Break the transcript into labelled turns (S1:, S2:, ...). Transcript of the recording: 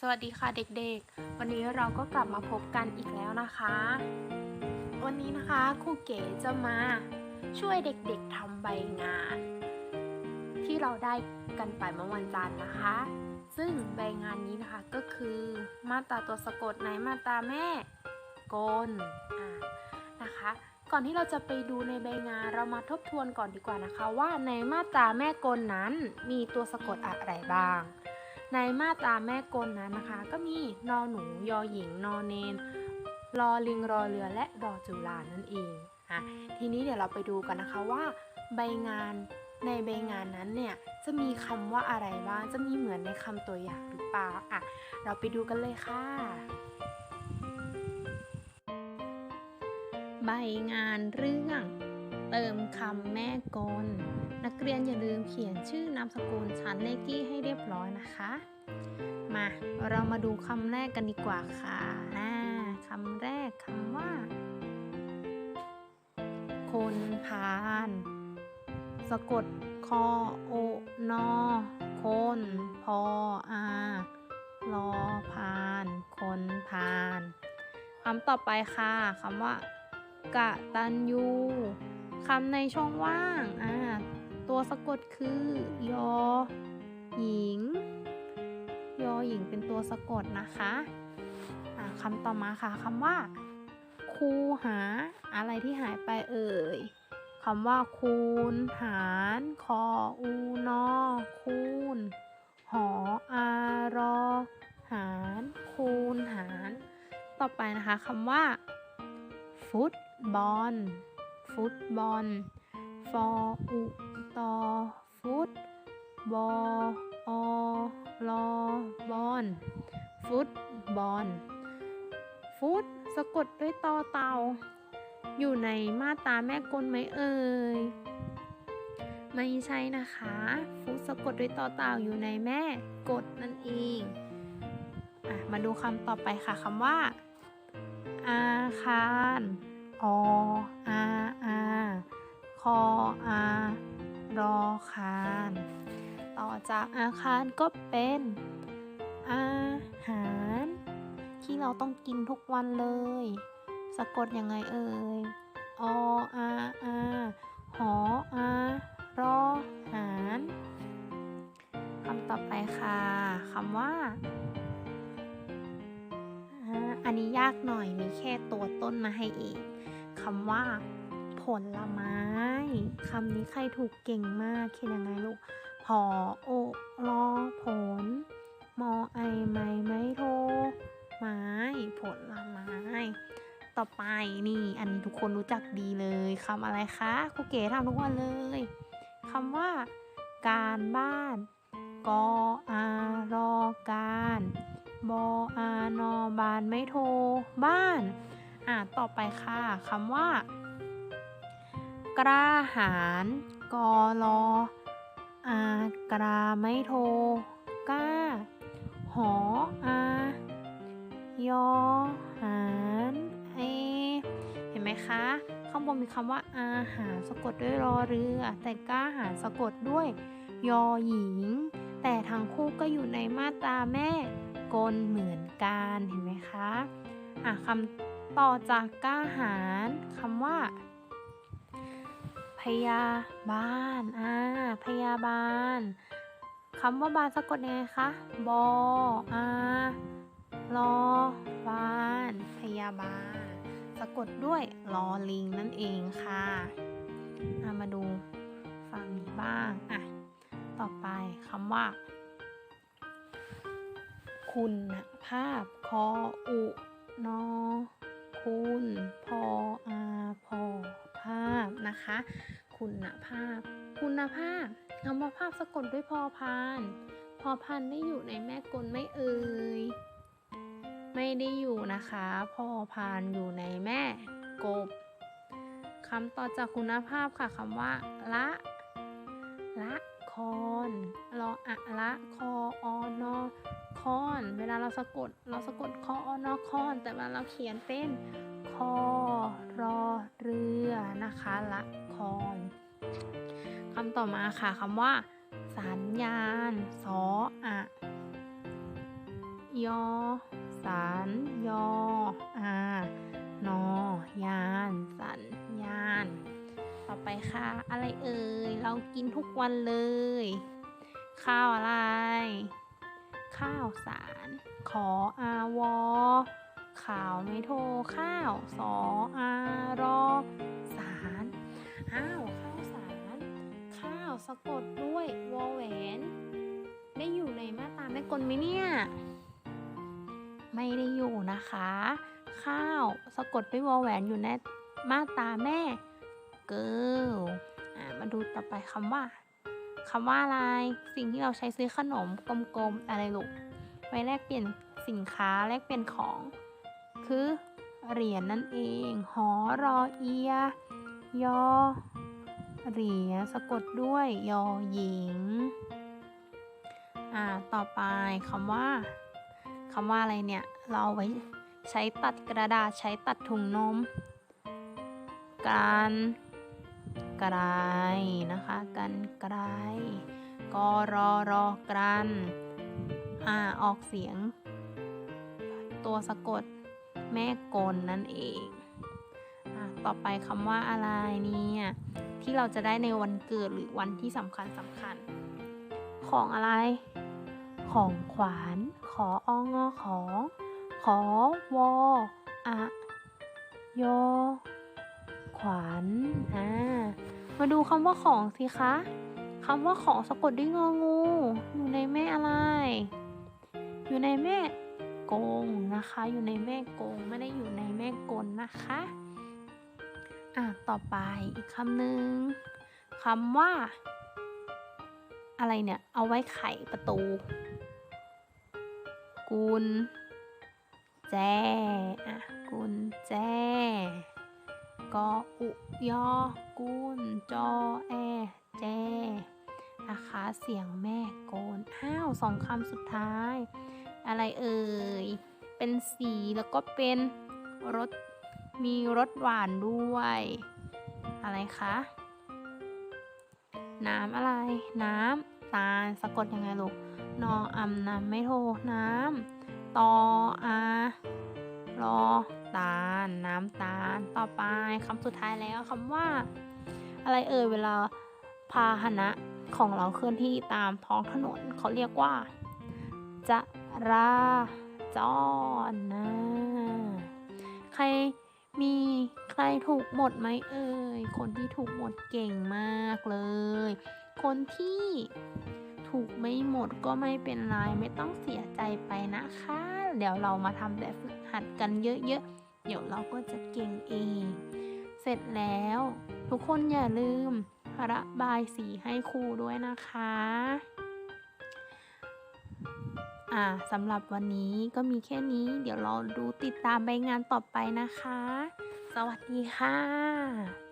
S1: สวัสดีค่ะเด็กๆ วันนี้เราก็กลับมาพบกันอีกแล้วนะคะ วันนี้นะคะครูเก๋จะมาช่วยเด็กๆทำใบงาน ที่เราได้กันไปเมื่อวันจันทร์นะคะ ซึ่งใบงานนี้นะคะก็คือมาตราตัวสะกดในมาตราแม่กลนะคะ ก่อนที่เราจะไปดูในใบงานเรามาทบทวนก่อนดีกว่านะคะ ว่าในมาตราแม่กลนั้นมีตัวสะกดอะไรบ้าง ในมาตราแม่กลนั้นนะคะ ก็มีนอหนูยอหญิงนอเนนรอลิงรอเรือและรอจุฬานั่นเองอะทีนี้เดี๋ยวเราไปดูกันนะคะว่า ใบงานในใบงานนั้นเนี่ยจะมีคำว่าอะไรบ้างจะมีเหมือนในคำตัวอย่างหรือเปล่าอะเราไปดูกันเลยค่ะ ใบงานเรื่อง เติมคำแม่กล นักเรียนอย่าลืมเขียนชื่อนามสกุลชั้นเลขที่ให้เรียบร้อยนะคะ มาเรามาดูคำแรกกันดีกว่าค่ะอ่าคำแรกคำว่า คนพาน สะกดคอโอนอคนพออาลอพาน คนพานคำต่อไปค่ะคำว่ากะตันยู คำในช่องว่าง อ่า ตัวสะกดคือ ยอ หญิง ยอหญิงเป็นตัวสะกดนะคะ อ่าคำต่อมาค่ะคำว่า คูหา อะไรที่หายไปเอ่ยคำว่า คูณ หาร คอ อูนอ คูณ หอ อารอ หาร คูณ หาร ต่อไปนะคะคำว่า ฟุตบอล ฟุตบอล ฟออุตอฟุต บออลอบอล ฟุตบอล ฟุตสะกดด้วยตอเตา อยู่ในมาตาแม่กลไหมเอ่ย ไม่ใช่นะคะ ฟุตสะกดด้วยตอเต่าอยู่ในแม่กดนั่นเองอมาดูคำต่อไปค่ะคำว่าอาคาร ออาอา คออารอคารต่อจากอาคารก็เป็น อาหาร ที่เราต้องกินทุกวันเลย สะกดยังไงเอ่ยออาอาหออารอหารคำต่อไปค่ะคำว่า อันนี้ยากหน่อยมีแค่ตัวต้นมาให้อีกคำว่า ผลไม้คำนี้ใครถูกเก่งมากเขียนยังไงลูกพอโอลอผล มอไอไม้ไม้โทไม้ผลไม้ ต่อไปนี่อันนี้ทุกคนรู้จักดีเลยคำอะไรคะครูเก๋ทำทุกวันเลยคำว่า การบ้านกออารอการบออานอบานไม่โทบ้าน อ่าต่อไปค่ะคำว่า กระหารกอรออากราไม่โทก้า หออา ยอหารเอ เห็นไหมคะ ข้างบนมีคำว่าอาหารสะกดด้วยรอเรือ แต่กล้าหารสะกดด้วย ยอหญิง แต่ทั้งคู่ก็อยู่ในมาตราแม่กลเหมือนกันเห็นไหมคะ อะคำต่อจากกล้าหารคำว่า พยาบาลอ่าพยาบาลคำว่าบาลสะกดยังไงคะบออาลอบานพยาบาล สะกดด้วยลอลิงนั่นเองค่ะอะมาดูฝั่งนี้บ้างอะต่อไปคำว่า คุณภาพคออุนอคุณพออาพอภาพนะคะ คุณภาพ คุณภาพคำว่าภาพสะกดด้วยพอพาน พอพานได้อยู่ในแม่กลไม่เอ่ย ไม่ได้อยู่นะคะ พอพานอยู่ในแม่กบคำต่อจากคุณภาพค่ะคำว่า ละ ละคอ นรออะละคออนอคอน เวลาเราสะกด เราสะกดคออนอคอน แต่เวลาเราเขียนเป็นคอรอเรือนะคะละคอนคำต่อมาค่ะคำว่า สัญญาณสออะยยอสารยออานอยานสัญญาณ ต่อไปค่ะ อะไรเอ่ย เรากินทุกวันเลย ข้าวอะไร ข้าวสาร ขออาวอข่าวไม่โทรข้าว สออารอสารอ้าวข้าวสาร ข้าวสะกดด้วยวอแหวน ได้อยู่ในมาตราแม่กลไหมเนี่ย ไม่ได้อยู่นะคะ ข้าวสะกดด้วยวอแหวนอยู่ในมาตราแม่เกิลอ่ามาดูต่อไปคำว่า คำว่าอะไร สิ่งที่เราใช้ซื้อขนมกลมๆอะไรลูกไว้แลกเปลี่ยนสินค้าแลกเปลี่ยนของ คือเหรียญนั่นเอง หอรอเอีย ยอ เหรียญสะกดด้วยยอหญิง อ่า ต่อไปคำว่าคำว่าอะไรเนี่ย เราเอาไว้ใช้ตัดกระดาษใช้ตัดถุงนมกัน ไกรนะคะ กันไกรกรอรอกรันอ่าออกเสียง ตัวสะกดแม่กลนั่นเองอต่อไปคำว่าอะไรเนี่ย ที่เราจะได้ในวันเกิดหรือวันที่สำคัญสำคัญ ของอะไร ของขวาน ขอองอของ ขอวออะยอ วานอ่ามาดูคำว่าของสิคะคำว่าของสะกดด้วยงองู อยู่ในแม่อะไร อยู่ในแม่กงนะคะ อยู่ในแม่กงไม่ได้อยู่ในแม่กลนะคะ อะต่อไปอีกคำหนึ่งคำว่า อะไรเนี่ย เอาไว้ไขประตู กุญแจ อะ กุญแจ กออุยอกุนจอแอ แจนะคะเสียงแม่โกน อ้าวสองคำสุดท้าย อะไรเอ่ย เป็นสีแล้วก็เป็นรสมีรสหวานด้วย อะไรคะ น้ำอะไร น้ำตาลสะกดยังไงลูกนออำน้ำไม่โทน้ำตออารอ ตาล น้ำตาล ต่อไปคำสุดท้ายแล้วคำว่า อะไรเอ่ยเวลาพาหนะของเราเคลื่อนที่ตามท้องถนนเขาเรียกว่า จะราจรนะ ใครมีใครถูกหมดไหมเอ่ย คนที่ถูกหมดเก่งมากเลย คนที่ถูกไม่หมดก็ไม่เป็นไรไม่ต้องเสียใจไปนะคะ เดี๋ยวเรามาทำแบบฝึกหัดกันเยอะๆ เดี๋ยวเราก็จะเก่งเอง เสร็จแล้ว ทุกคนอย่าลืมระบายสีให้ครูด้วยนะคะ อ่าสำหรับวันนี้ก็มีแค่นี้ เดี๋ยวเราดูติดตามใบงานต่อไปนะคะ สวัสดีค่ะ